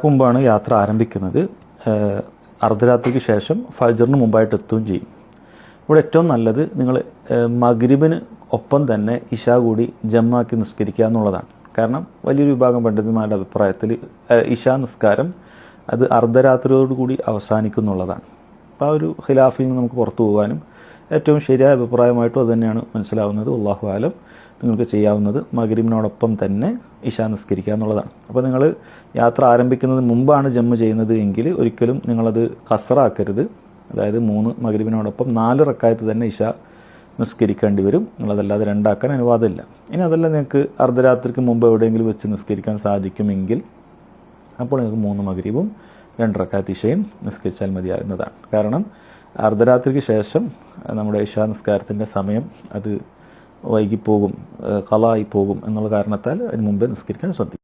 മുമ്പാണ് യാത്ര ആരംഭിക്കുന്നത്. അർദ്ധരാത്രിക്ക് ശേഷം ഫജറിന് മുമ്പായിട്ട് എത്തുകയും ചെയ്യും. ഇവിടെ ഏറ്റവും നല്ലത് നിങ്ങൾ മഗ്രിബിന് ഒപ്പം തന്നെ ഇഷ കൂടി ജമ്മാക്കി നിസ്കരിക്കുക എന്നുള്ളതാണ്. കാരണം വലിയൊരു വിഭാഗം പണ്ഡിതന്മാരുടെ അഭിപ്രായത്തിൽ ഇഷ നിസ്കാരം അത് അർദ്ധരാത്രിയോടുകൂടി അവസാനിക്കുന്നുള്ളതാണ്. അപ്പോൾ ആ ഒരു ഖിലാഫിൽ നിന്ന് നമുക്ക് പുറത്തു പോകാനും ഏറ്റവും ശരിയായ അഭിപ്രായമായിട്ടും അതുതന്നെയാണ് മനസ്സിലാവുന്നത്. അള്ളാഹു ആലം നിങ്ങൾക്ക് ചെയ്യാവുന്നത് മകരിമിനോടൊപ്പം തന്നെ ഇഷ നിസ്കരിക്കുക എന്നുള്ളതാണ്. അപ്പോൾ നിങ്ങൾ യാത്ര ആരംഭിക്കുന്നതിന് മുമ്പാണ് ജമ്മ് ചെയ്യുന്നത് എങ്കിൽ ഒരിക്കലും നിങ്ങളത് കസറാക്കരുത്. അതായത് മൂന്ന് മകരിമിനോടൊപ്പം നാല് റക്കായത്ത് തന്നെ ഇഷ നിസ്കരിക്കേണ്ടി വരും. നിങ്ങളതല്ലാതെ രണ്ടാക്കാൻ അനുവാദമില്ല. ഇനി അതല്ല നിങ്ങൾക്ക് അർദ്ധരാത്രിക്ക് മുമ്പ് എവിടെയെങ്കിലും വെച്ച് നിസ്കരിക്കാൻ സാധിക്കുമെങ്കിൽ അപ്പോൾ നിങ്ങൾക്ക് മൂന്ന് മകരീവും രണ്ട് റക്കാത്ത് ഇഷയും നിസ്കരിച്ചാൽ മതിയാകുന്നതാണ്. കാരണം അർദ്ധരാത്രിക്ക് ശേഷം നമ്മുടെ ഇഷാ നിസ്കാരത്തിന്റെ സമയം അത് വൈകിപ്പോകും കളായി പോകും എന്നുള്ള കാരണത്താൽ അതിന് മുമ്പേ നിസ്കരിക്കാൻ ശ്രദ്ധിക്കും